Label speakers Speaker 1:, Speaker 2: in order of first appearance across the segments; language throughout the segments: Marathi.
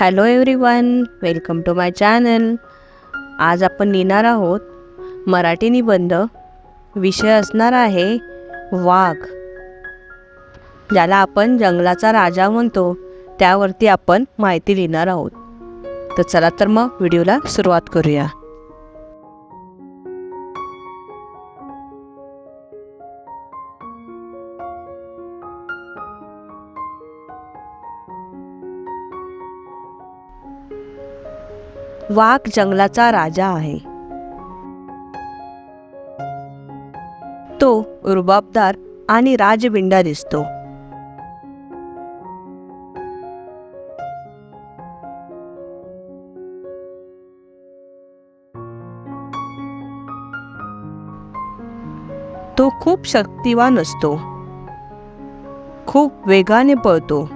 Speaker 1: Hello everyone welcome to my channel. आज आपण लिहिणार आहोत मराठी निबंध विषय असणार आहे वाघ. ज्याला आपण जंगलाचा राजा म्हणतो त्यावरती आपण माहिती लिहिणार आहोत. तर चला तर मग व्हिडिओला सुरुवात करूया. वाघ जंगलाचा राजा आहे. तो रुबाबदार आणि राजबिंडा दिसतो. तो खूप शक्तिवान असतो. खूप वेगाने पळतो.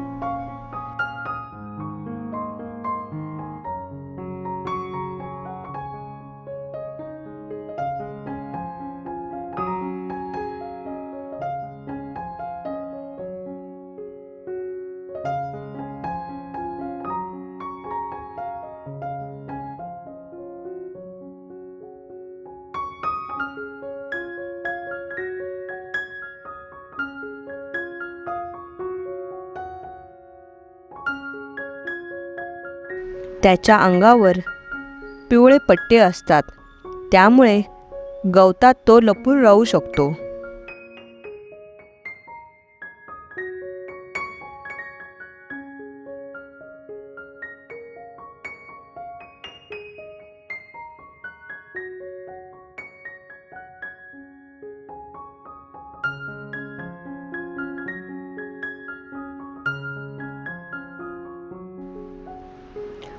Speaker 1: त्याच्या अंगावर पिवळे पट्टे असतात. त्यामुळे गवतात तो लपून राहू शकतो.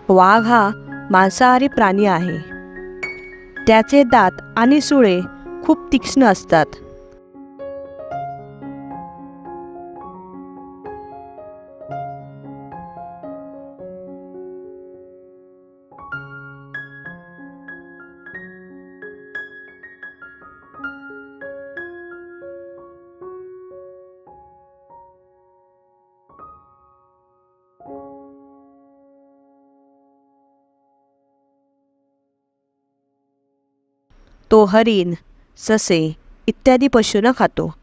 Speaker 1: वाघ हा मांसाहारी प्राणी आहे. त्याचे दात आणि सुळे खूप तीक्ष्ण असतात. तो हरिण ससे इत्यादी पशूंना खातो.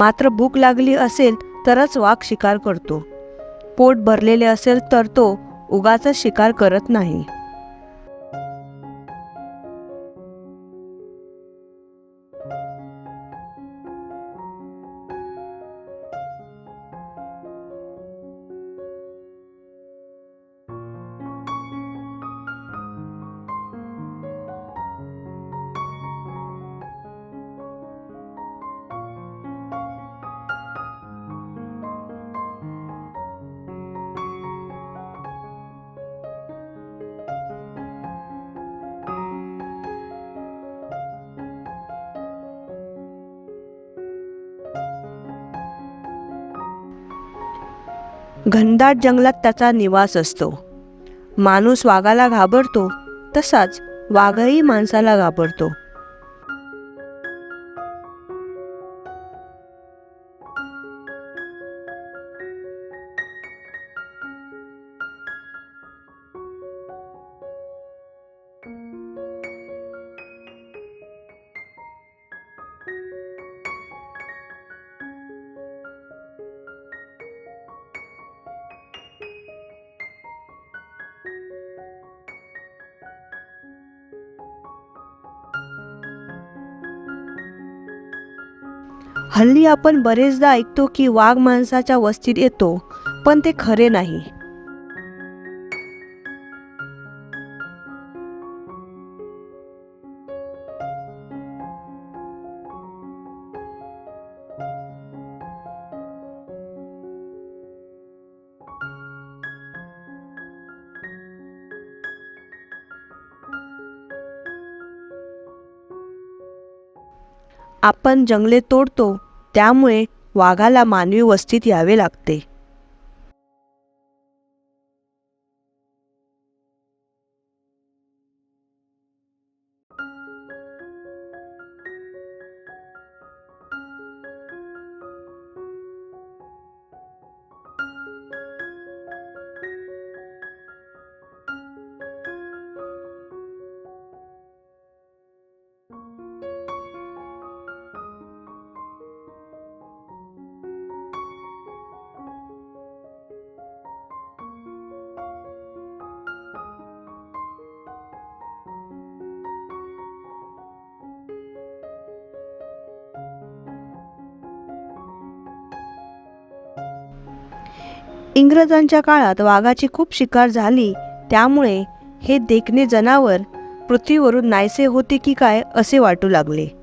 Speaker 1: मात्र भूक लागली असेल तरच वाघ शिकार करतो. पोट भरलेले असेल तर तो उगाच शिकार करत नाही. घनदाट जंगलात त्याचा निवास असतो. माणूस वाघाला घाबरतो तसाच वाघही माणसाला घाबरतो. हल्ली आपण बरेचदा ऐकतो की वाघ माणसाच्या वस्तीत येतो पण ते खरे नाही. आपण जंगले तोडतो त्यामुळे वाघाला मानवी वस्तीत यावे लागते. इंग्रजांच्या काळात वाघाची खूप शिकार झाली. त्यामुळे हे देखणे जनावर पृथ्वीवरून नाहीसे होते की काय असे वाटू लागले.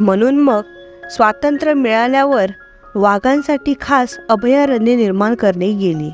Speaker 1: म्हणून मग स्वातंत्र्य मिळाल्यावर वाघांसाठी खास अभयारण्य निर्माण करणे गेली.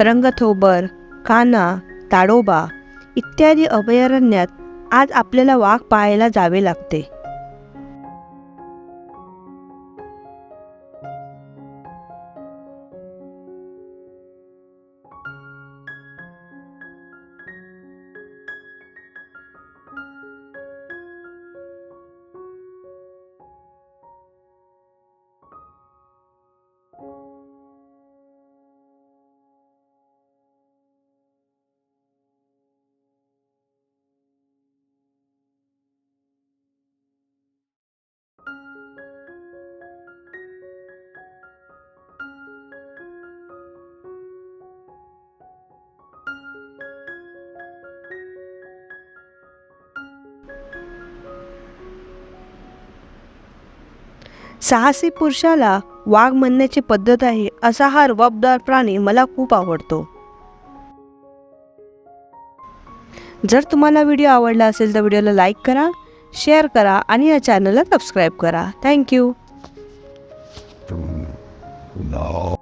Speaker 1: रंगथोबर काना ताडोबा इत्यादी अभयारण्यात आज आपल्याला वाघ पाहायला जावे लागते. साहसी पुरुषाला वाघ म्हणण्याची पद्धत आहे असा हा रुबाबदार प्राणी मला खूप आवडतो. जर तुम्हाला व्हिडिओ आवडला असेल तर व्हिडिओला लाईक करा शेअर करा आणि या चॅनलला सबस्क्राईब करा. Thank you
Speaker 2: No.